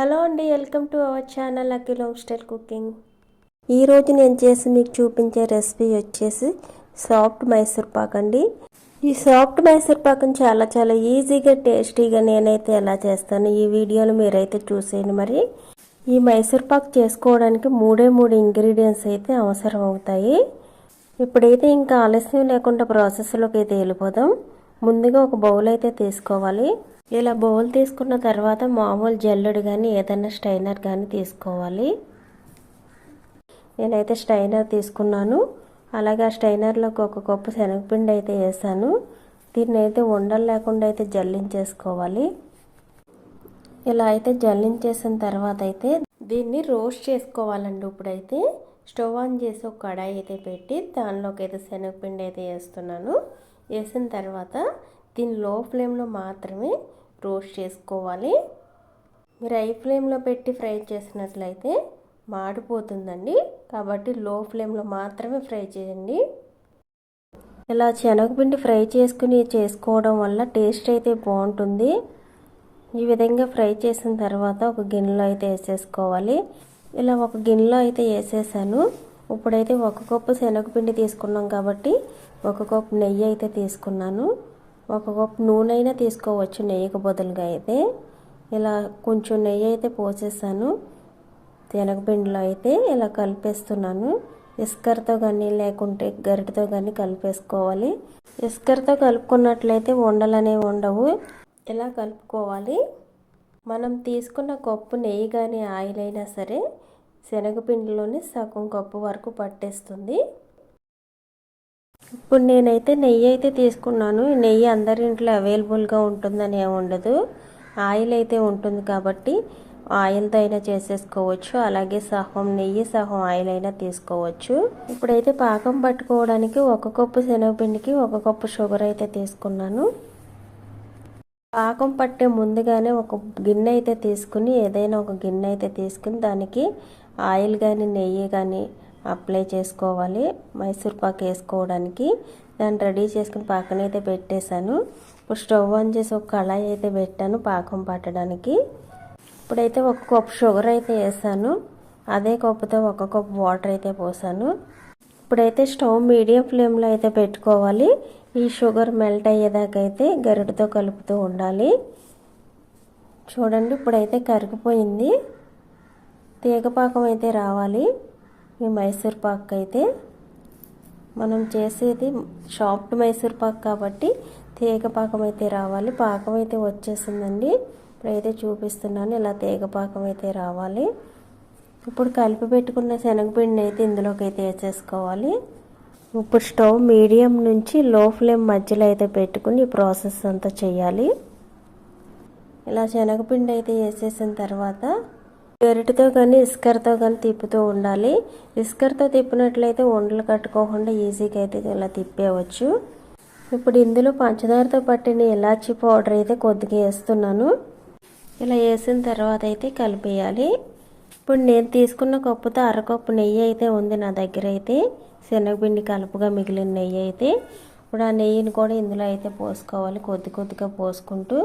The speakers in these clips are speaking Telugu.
హలో అండి welcome to our channel Akhil home style cooking. ఈరోజు నేను చేసి మీకు చూపించే రెసిపీ వచ్చేసి సాఫ్ట్ మైసూర్ పాక్ అండి. ఈ సాఫ్ట్ మైసూర్ చాలా చాలా ఈజీగా టేస్టీగా నేనైతే ఎలా చేస్తాను ఈ వీడియోను మీరైతే చూసేయండి మరి. ఈ మైసూర్ పాక్ చేసుకోవడానికి మూడే మూడు ఇంగ్రీడియంట్స్ అయితే అవసరం అవుతాయి ఇప్పుడైతే ఇంకా ఆలస్యం లేకుండా ప్రాసెస్లోకి అయితే వెళ్ళిపోదాం. ముందుగా ఒక బౌల్ అయితే తీసుకోవాలి. ఇలా బౌల్ తీసుకున్న తర్వాత మామూలు జల్లెడు కానీ ఏదైనా స్టైనర్ కానీ తీసుకోవాలి. నేనైతే స్టైనర్ తీసుకున్నాను. అలాగే ఆ స్టైనర్లోకి ఒక కప్పు శనగపిండి అయితే వేసాను. దీన్ని అయితే ఉండలు లేకుండా అయితే జల్లించేసుకోవాలి. ఇలా అయితే జల్లించేసిన తర్వాత అయితే దీన్ని రోస్ట్ చేసుకోవాలండి ఇప్పుడైతే. స్టవ్ ఆన్ చేసి ఒక కడాయి అయితే పెట్టి దానిలోకి అయితే శనగపిండి అయితే వేస్తున్నాను. వేసిన తర్వాత దీన్ని లో ఫ్లేమ్లో మాత్రమే రోస్ట్ చేసుకోవాలి. మీరు హై ఫ్లేమ్లో పెట్టి ఫ్రై చేసినట్లయితే మాడిపోతుందండి. కాబట్టి లో ఫ్లేమ్లో మాత్రమే ఫ్రై చేయండి. ఇలా శనగపిండి ఫ్రై చేసుకుని చేసుకోవడం వల్ల టేస్ట్ అయితే బాగుంటుంది. ఈ విధంగా ఫ్రై చేసిన తర్వాత ఒక గిన్నెలో అయితే వేసేసుకోవాలి. ఇలా ఒక గిన్నెలో అయితే వేసేసాను. ఇప్పుడైతే ఒక కప్పు శనగపిండి తీసుకున్నాం కాబట్టి ఒక కప్పు నెయ్యి అయితే తీసుకున్నాను. ఒక కప్పు నూనె అయినా తీసుకోవచ్చు నెయ్యికి బదులుగా అయితే. ఇలా కొంచెం నెయ్యి అయితే పోసేసాను. శనగపిండిలో అయితే ఇలా కలిపేస్తున్నాను. ఇస్కర్తో కానీ లేకుంటే గరిటతో కానీ కలిపేసుకోవాలి. ఇస్కర్తో కలుపుకున్నట్లయితే ఉండలనేవి ఉండవు. ఇలా కలుపుకోవాలి. మనం తీసుకున్న కప్పు నెయ్యి కానీ ఆయిల్ అయినా సరే శనగపిండిలోనే సగం కప్పు వరకు పట్టేస్తుంది. ఇప్పుడు నేనైతే నెయ్యి అయితే తీసుకున్నాను. నెయ్యి అందరి ఇంట్లో అవైలబుల్గా ఉంటుందని ఏమి ఉండదు. ఆయిల్ అయితే ఉంటుంది కాబట్టి ఆయిల్తో అయినా చేసేసుకోవచ్చు. అలాగే సహం నెయ్యి సహం ఆయిల్ అయినా తీసుకోవచ్చు. ఇప్పుడైతే పాకం పట్టుకోవడానికి ఒక కప్పు శనగపిండికి ఒక కప్పు షుగర్ అయితే తీసుకున్నాను. పాకం పట్టే ముందుగానే ఒక గిన్నె అయితే తీసుకుని ఏదైనా ఒక గిన్నె అయితే తీసుకుని దానికి ఆయిల్ కానీ నెయ్యి కానీ అప్లై చేసుకోవాలి. మైసూర్ పాక్ వేసుకోవడానికి. దాన్ని రెడీ చేసుకుని పాకని అయితే పెట్టేశాను. ఇప్పుడు స్టవ్ ఆన్ చేసి ఒక కళాయి అయితే పెట్టాను పాకం పట్టడానికి. ఇప్పుడైతే ఒక కప్పు షుగర్ అయితే వేసాను. అదే కప్పుతో ఒక కప్పు వాటర్ అయితే పోసాను. ఇప్పుడైతే స్టవ్ మీడియం ఫ్లేమ్లో అయితే పెట్టుకోవాలి. ఈ షుగర్ మెల్ట్ అయ్యేదాకైతే గరిటతో కలుపుతూ ఉండాలి. చూడండి ఇప్పుడైతే కరిగిపోయింది. తీగపాకం అయితే రావాలి. ఈ మైసూర్ పాక్ అయితే మనం చేసేది షాప్డ్ మైసూర్ పాక్ కాబట్టి తీగ పాకం అయితే రావాలి. పాకం అయితే వచ్చేసిందండి. ఇప్పుడైతే చూపిస్తున్నాను ఇలా తీగ పాకం అయితే రావాలి. ఇప్పుడు కలిపి పెట్టుకున్న శనగపిండిని అయితే ఇందులోకి అయితే వేసేసుకోవాలి. ఇప్పుడు స్టవ్ మీడియం నుంచి లో ఫ్లేమ్ మధ్యలో అయితే పెట్టుకుని ఈ ప్రాసెస్ అంతా చేయాలి. ఇలా శనగపిండి అయితే వేసేసిన తర్వాత గరిటతో కానీ ఇస్కర్తో కానీ తిప్పుతూ ఉండాలి. ఇస్కర్తో తిప్పినట్లయితే ఉండలు కట్టుకోకుండా ఈజీగా అయితే ఇలా తిప్పేవచ్చు ఇప్పుడు ఇందులో పంచదారతో పట్టిన ఇలాచీ పౌడర్ అయితే కొద్దిగా వేస్తున్నాను. ఇలా వేసిన తర్వాత అయితే కలిపేయాలి. ఇప్పుడు నేను తీసుకున్న కప్పుతో అరకప్పు నెయ్యి అయితే ఉంది నా దగ్గర అయితే. శనగపిండి కలుపుగా మిగిలిన నెయ్యి అయితే. ఇప్పుడు ఆ నెయ్యిని కూడా ఇందులో అయితే పోసుకోవాలి. కొద్ది కొద్దిగా పోసుకుంటూ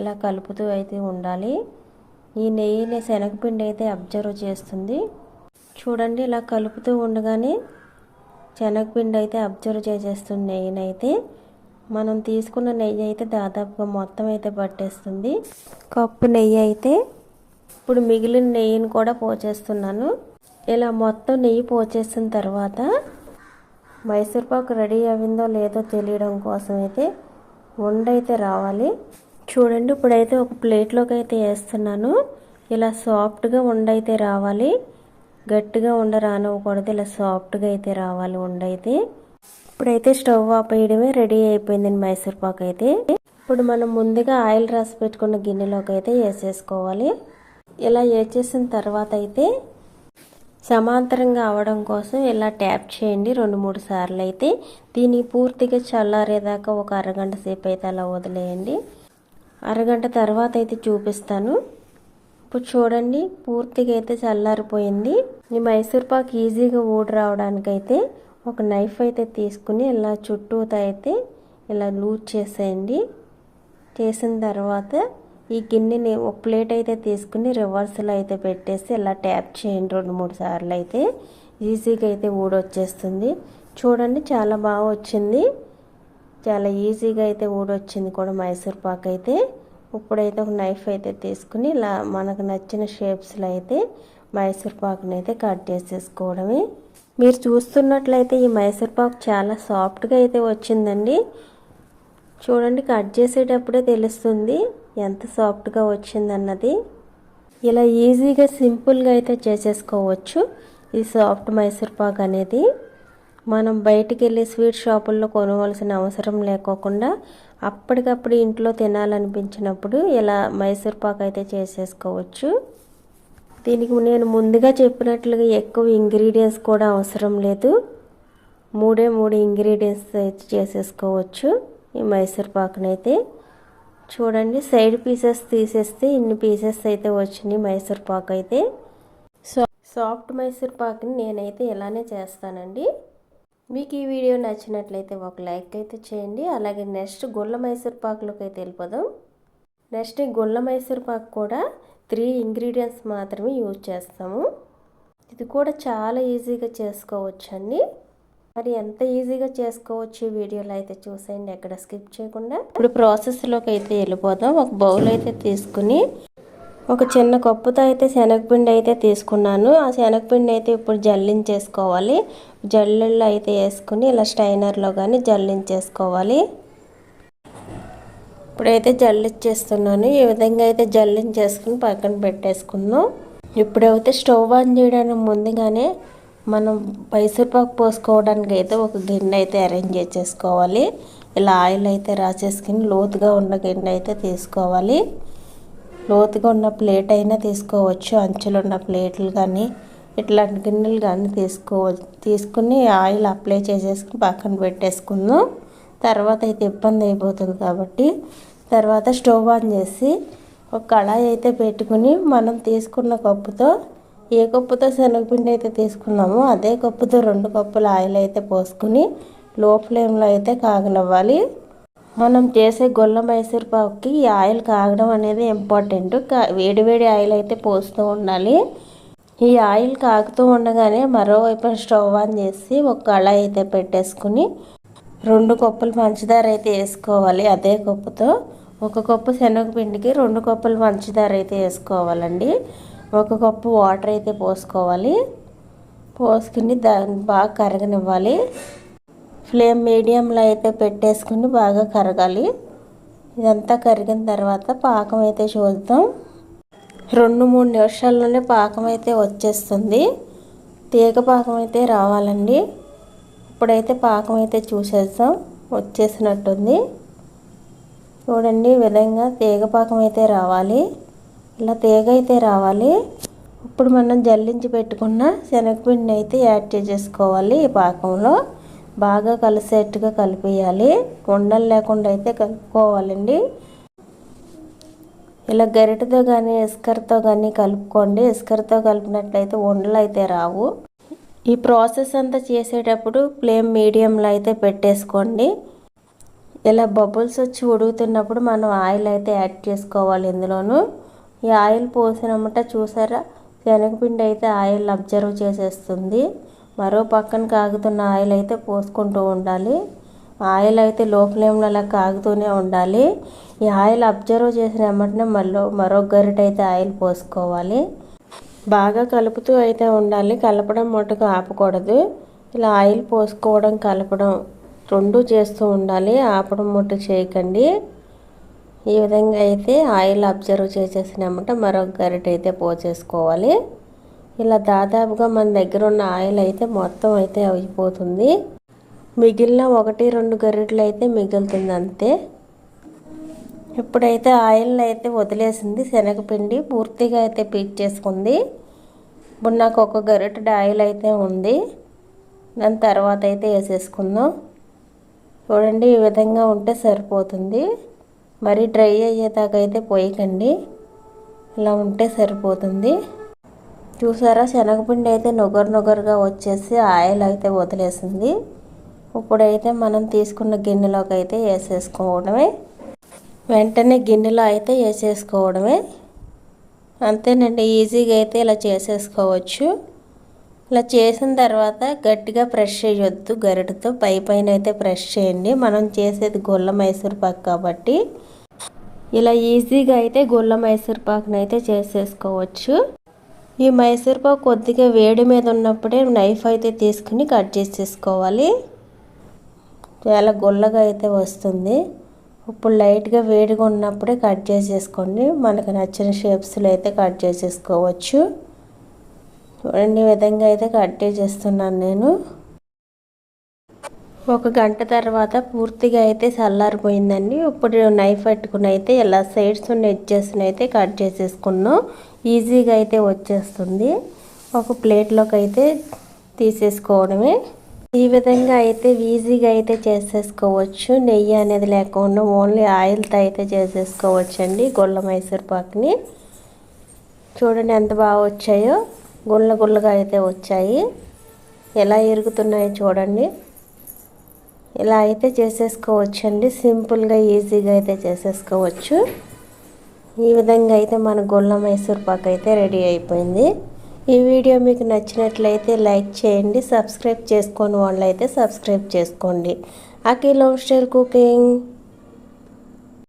ఇలా కలుపుతూ అయితే ఉండాలి. ఈ నెయ్యిని శనగపిండి అయితే అబ్జర్వ్ చేస్తుంది. చూడండి ఇలా కలుపుతూ ఉండగానే శనగపిండి అయితే అబ్జర్వ్ చేసేస్తుంది నెయ్యినైతే. మనం తీసుకున్న నెయ్యి అయితే దాదాపుగా మొత్తం అయితే పట్టేస్తుంది. కప్పు నెయ్యి అయితే ఇప్పుడు మిగిలిన నెయ్యిని కూడా పోచేస్తున్నాను. ఇలా మొత్తం నెయ్యి పోచేసిన తర్వాత మైసూర్పాకు రెడీ అయిందో లేదో తెలియడం కోసం అయితే ఉండైతే రావాలి. చూడండి ఇప్పుడైతే ఒక ప్లేట్లోకి అయితే వేస్తున్నాను. ఇలా సాఫ్ట్గా ఉండైతే రావాలి. గట్టిగా ఉండ రానివ్వకూడదు ఇలా సాఫ్ట్గా అయితే రావాలి ఉండైతే. ఇప్పుడైతే స్టవ్ ఆపేయడమే రెడీ అయిపోయిందండి మైసూర్ పాక్ అయితే. ఇప్పుడు మనం ముందుగా ఆయిల్ రాసి పెట్టుకున్న గిన్నెలోకి అయితే వేసేసుకోవాలి. ఇలా వేసేసిన తర్వాత అయితే సమాంతరంగా అవడం కోసం ఇలా ట్యాప్ చేయండి రెండు మూడు సార్లు అయితే. దీన్ని పూర్తిగా చల్లారేదాకా ఒక అరగంట సేపు అయితే అలా వదిలేయండి. అరగంట తర్వాత అయితే చూపిస్తాను. ఇప్పుడు చూడండి పూర్తిగా అయితే చల్లారిపోయింది. ఈ మైసూర్ పాక్ ఈజీగా ఊడి రావడానికైతే ఒక నైఫ్ అయితే తీసుకుని ఇలా చుట్టూతో అయితే ఇలా లూజ్ చేసేయండి. చేసిన తర్వాత ఈ గిన్నెని ఒక ప్లేట్ అయితే తీసుకుని రివర్స్లో అయితే పెట్టేసి ఇలా ట్యాప్ చేయండి రెండు మూడు సార్లు అయితే. ఈజీగా అయితే ఊడొచ్చేస్తుంది. చూడండి చాలా బాగా వచ్చింది. చాలా ఈజీగా అయితే ఊడొచ్చింది కూడా మైసూర్ పాక్ అయితే. ఇప్పుడైతే ఒక నైఫ్ అయితే తీసుకుని ఇలా మనకు నచ్చిన షేప్స్లో అయితే మైసూర్ పాకుని అయితే కట్ చేసేసుకోవడమే. మీరు చూస్తున్నట్లయితే ఈ మైసూర్ పాక్ చాలా సాఫ్ట్గా అయితే వచ్చిందండి. చూడండి కట్ చేసేటప్పుడే తెలుస్తుంది ఎంత సాఫ్ట్గా వచ్చిందన్నది. ఇలా ఈజీగా సింపుల్గా అయితే చేసేసుకోవచ్చు ఈ సాఫ్ట్ మైసూర్ పాక్ అనేది. మనం బయటికి వెళ్ళి స్వీట్ షాపుల్లో కొనవలసిన అవసరం లేకోకుండా అప్పటికప్పుడు ఇంట్లో తినాలనిపించినప్పుడు ఇలా మైసూర్ పాక్ అయితే చేసేసుకోవచ్చు. దీనికి నేను ముందుగా చెప్పినట్లుగా ఎక్కువ ఇంగ్రీడియంట్స్ కూడా అవసరం లేదు. మూడే మూడు ఇంగ్రీడియంట్స్ అయితే చేసేసుకోవచ్చు ఈ మైసూర్ పాకునైతే. చూడండి సైడ్ పీసెస్ తీసేస్తే ఇన్ని పీసెస్ అయితే వచ్చినాయి మైసూర్ పాక్ అయితే. సో సాఫ్ట్ మైసూర్ పాక్ని నేనైతే ఇలానే చేస్తానండి. మీకు ఈ వీడియో నచ్చినట్లయితే ఒక లైక్ అయితే చేయండి. అలాగే నెక్స్ట్ గుల్ల మైసూర్ పాకులోకి అయితే వెళ్ళిపోదాం. నెక్స్ట్ ఈ గుల్ల మైసూర్ పాక్ కూడా త్రీ ఇంగ్రీడియంట్స్ మాత్రమే యూజ్ చేస్తాము. ఇది కూడా చాలా ఈజీగా చేసుకోవచ్చండి. మరి ఎంత ఈజీగా చేసుకోవచ్చు ఈ వీడియోలో అయితే చూసేయండి. ఎక్కడ స్కిప్ చేయకుండా. ఇప్పుడు ప్రాసెస్లోకి అయితే వెళ్ళిపోదాం. ఒక బౌల్ అయితే తీసుకుని ఒక చిన్న కప్పుతో అయితే శనగపిండి అయితే తీసుకున్నాను. ఆ శనగపిండి అయితే ఇప్పుడు జల్లించేసుకోవాలి. జల్లుళ్ళు అయితే వేసుకుని ఇలా స్టైనర్లో కానీ జల్లించేసుకోవాలి. ఇప్పుడైతే జల్లించేస్తున్నాను ఈ విధంగా అయితే జల్లించేసుకుని పక్కన పెట్టేసుకుందాం. ఇప్పుడైతే స్టవ్ ఆన్ చేయడానికి ముందుగానే మనం మైసూర్పాకు పోసుకోవడానికి అయితే ఒక గిన్నె అయితే అరేంజ్ చేసేసుకోవాలి. ఇలా ఆయిల్ అయితే రాసేసుకుని లోతుగా ఉన్న గిన్నె అయితే తీసుకోవాలి. లోతుగా ఉన్న ప్లేట్ అయినా తీసుకోవచ్చు. అంచులు ఉన్న ప్లేట్లు కానీ ఇట్లాంటి గిన్నెలు కానీ తీసుకో తీసుకుని ఆయిల్ అప్లై చేసేసుకుని పక్కన పెట్టేసుకుందాం. తర్వాత అయితే ఇబ్బంది అయిపోతుంది కాబట్టి తర్వాత స్టవ్ ఆన్ చేసి ఒక కళాయి అయితే పెట్టుకుని మనం తీసుకున్న కప్పుతో ఏ కప్పుతో శనగపిండి అయితే తీసుకున్నామో అదే కప్పుతో రెండు కప్పుల ఆయిల్ అయితే పోసుకుని లో ఫ్లేమ్లో అయితే కాగనివ్వాలి మనం చేసే గొల్ల మైసూర్పాకుకి ఈ ఆయిల్ కాగడం అనేది ఇంపార్టెంట్. వేడివేడి ఆయిల్ అయితే పోస్తూ ఉండాలి. ఈ ఆయిల్ కాగుతూ ఉండగానే మరోవైపు స్టవ్ ఆన్ చేసి ఒక కళాయి అయితే పెట్టేసుకుని రెండు కప్పులు పంచదార అయితే వేసుకోవాలి అదే కప్పుతో. ఒక కప్పు శనగపిండికి రెండు కప్పులు పంచదార అయితే వేసుకోవాలండి. ఒక కప్పు వాటర్ అయితే పోసుకోవాలి. పోసుకుని దాన్ని బాగా కరగనివ్వాలి. ఫ్లేమ్ మీడియంలో అయితే పెట్టేసుకుని బాగా కరగాలి. ఇదంతా కరిగిన తర్వాత పాకం అయితే చూద్దాం రెండు మూడు నిమిషాల్లోనే పాకం అయితే వచ్చేస్తుంది. తీగ పాకం అయితే రావాలండి. ఇప్పుడైతే పాకం అయితే చూసేద్దాం. వచ్చేసినట్టుంది. చూడండి ఈ విధంగా తీగ పాకం అయితే రావాలి. ఇలా తీగ అయితే రావాలి. ఇప్పుడు మనం జల్లించి పెట్టుకున్న శనగపిండిని అయితే యాడ్ చేసేసుకోవాలి ఈ పాకంలో. బాగా కలిసేట్టుగా కలిపేయాలి. ఉండలు లేకుండా అయితే కలుపుకోవాలండి. ఇలా గరిటతో కానీ ఇస్కర్తో కానీ కలుపుకోండి. ఇస్కర్తో కలిపినట్లయితే ఉండలు అయితే రావు. ఈ ప్రాసెస్ అంతా చేసేటప్పుడు ఫ్లేమ్ మీడియంలో అయితే పెట్టేసుకోండి. ఇలా బబుల్స్ వచ్చి ఉడుగుతున్నప్పుడు మనం ఆయిల్ అయితే యాడ్ చేసుకోవాలి ఇందులోను. ఈ ఆయిల్ పోసినమ్మట చూసారా? శనగపిండి అయితే ఆయిల్ అబ్జర్వ్ చేసేస్తుంది. మరో పక్కన కాగుతున్న ఆయిల్ అయితే పోసుకుంటూ ఉండాలి. ఆయిల్ అయితే లో ఫ్లేమ్లో అలా కాగుతూనే ఉండాలి. ఈ ఆయిల్ అబ్జర్వ్ చేసిన వెంటనే మళ్ళీ మరో గరిట అయితే ఆయిల్ పోసుకోవాలి. బాగా కలుపుతూ అయితే ఉండాలి. కలపడం మటుకు ఆపకూడదు. ఇలా ఆయిల్ పోసుకోవడం కలపడం రెండు చేస్తూ ఉండాలి. ఆపడం ముట్టు చేయకండి. ఈ విధంగా అయితే ఆయిల్ అబ్జర్వ్ చేసేసినామంట మరొక గరిట అయితే పోసేసుకోవాలి. ఇలా దాదాపుగా మన దగ్గర ఉన్న ఆయిల్ అయితే మొత్తం అయితే అయిపోతుంది. మిగిలిన ఒకటి రెండు గరిటలు అయితే మిగులుతుంది అంతే. ఇప్పుడైతే ఆయిల్ అయితే వదిలేసింది. శనగపిండి పూర్తిగా అయితే పీక్ చేసుకుంది. ఇప్పుడు నాకు ఒక గరిటెడ్ ఆయిల్ అయితే ఉంది. దాని తర్వాత అయితే వేసేసుకుందాం. చూడండి ఈ విధంగా ఉంటే సరిపోతుంది. మరి డ్రై అయ్యేదాకా అయితే పోయకండి. ఇలా ఉంటే సరిపోతుంది. చూసారా? శనగపిండి అయితే నొగరు నొగరుగా వచ్చేసి ఆయిల్ అయితే వదిలేసింది. ఇప్పుడైతే మనం తీసుకున్న గిన్నెలోకి అయితే వేసేసుకోవడమే. వెంటనే గిన్నెలో అయితే వేసేసుకోవడమే. అంతేనండి ఈజీగా అయితే ఇలా చేసేసుకోవచ్చు. ఇలా చేసిన తర్వాత గట్టిగా ప్రెష్ చేయొద్దు గరిటతో పై పైన అయితే ప్రెష్ చేయండి. మనం చేసేది గొల్ల మైసూర్ పాక్ కాబట్టి. ఇలా ఈజీగా అయితే గొల్ల మైసూర్ పాక్ని అయితే చేసేసుకోవచ్చు. ఈ మైసూర్ పాక్ కొద్దిగా వేడి మీద ఉన్నప్పుడే నైఫ్ అయితే తీసుకుని కట్ చేసేసుకోవాలి. చాలా గుల్లగా అయితే వస్తుంది. ఇప్పుడు లైట్గా వేడిగా ఉన్నప్పుడే కట్ చేసేసుకోండి. మనకు నచ్చిన షేప్స్లో అయితే కట్ చేసేసుకోవచ్చు. రెండు విధంగా అయితే కట్ చేసేస్తున్నాను నేను. ఒక గంట తర్వాత పూర్తిగా అయితే చల్లారిపోయిందండి. ఇప్పుడు నైఫ్ పెట్టుకుని అయితే ఇలా సైడ్స్ ఉన్న ఎడ్జెస్ని అయితే కట్ చేసేసుకున్నాం. ఈజీగా అయితే వచ్చేస్తుంది. ఒక ప్లేట్లోకి అయితే తీసేసుకోవడమే. ఈ విధంగా అయితే ఈజీగా అయితే చేసేసుకోవచ్చు. నెయ్యి అనేది లేకుండా ఓన్లీ ఆయిల్తో అయితే చేసేసుకోవచ్చు అండి మైసూర్ పాక్ని. చూడండి ఎంత బాగా వచ్చాయో. గుల్ల గుల్లగా అయితే వచ్చాయి. ఎలా ఇరుగుతున్నాయో చూడండి. ఇలా అయితే చేసేసుకోవచ్చు అండి సింపుల్గా ఈజీగా అయితే చేసేసుకోవచ్చు. ఈ విధంగా అయితే మన గొల్ల మైసూర్ పాక్ అయితే రెడీ అయిపోయింది. ఈ వీడియో మీకు నచ్చినట్లయితే లైక్ చేయండి సబ్స్క్రైబ్ చేసుకోని వాళ్ళు అయితే సబ్స్క్రైబ్ చేసుకోండి. Akhil home style cooking.